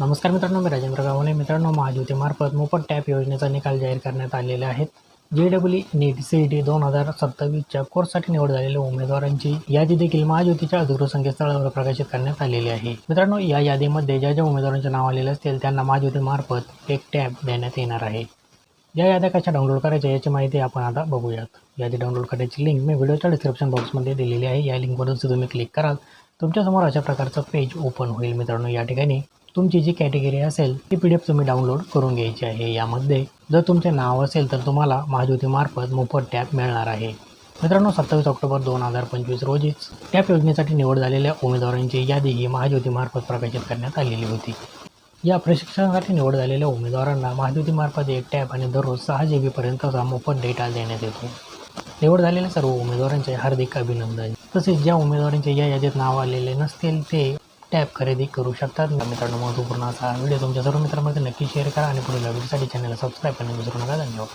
नमस्कार मित्रांनो मी राजेंद्र गावणे. मित्रांनो महाज्योतीमार्फत मोफत टॅप योजनेचा निकाल जाहीर करण्यात आलेले आहेत जे डब्ल्यू नीट सी ई टी दोन हजार सत्तावीसच्या कोर्ससाठी निवड झालेल्या उमेदवारांची यादी देखील महाज्योतीच्या अधिकृत संकेतस्थळावर प्रकाशित करण्यात आलेली आहे. मित्रांनो या यादीमध्ये ज्या ज्या उमेदवारांचे नाव आलेले असतील त्यांना महाज्योतीमार्फत एक टॅब देण्यात येणार आहे. या याद्या कशा डाउनलोड करायच्या याची माहिती आपण आता बघूयात. यादी डाउनलोड करायची लिंक मी व्हिडिओच्या डिस्क्रिप्शन बॉक्समध्ये दिलेली आहे. या लिंकवरून तुम्ही क्लिक कराल. तुमच्यासमोर अशा प्रकारचं पेज ओपन होईल मित्रांनो. या ठिकाणी तुमची जी कॅटेगरी असेल ती पी डी एफ तुम्ही डाउनलोड करून घ्यायची आहे. यामध्ये जर तुमचे नाव असेल तर तुम्हाला महाज्योतीमार्फत मोफत टॅब मिळणार आहे. मित्रांनो सत्तावीस ऑक्टोबर दोन हजार पंचवीस रोजीच टॅप योजनेसाठी निवड झालेल्या उमेदवारांची यादी ही महाज्योतीमार्फत प्रकाशित करण्यात आलेली होती. या प्रशिक्षणासाठी निवड झालेल्या उमेदवारांना महाज्योतीमार्फत एक टॅप आणि दररोज सहा जी बीपर्यंतचा मोफत डेटा देण्यात येतो. निवड झालेल्या सर्व उमेदवारांचे हार्दिक अभिनंदन. तसेच ज्या उमेदवारांचे या यादीत नाव आलेले नसतील ते टॅब खरेदी करू शकतात. मित्रांनो महत्त्वपूर्ण असा व्हिडिओ तुमच्या सर्व मित्रांमध्ये नक्की शेअर करा आणि पुढील व्हिडिओसाठी चॅनलला सबस्क्राईब करणे विसरू नका. धन्यवाद.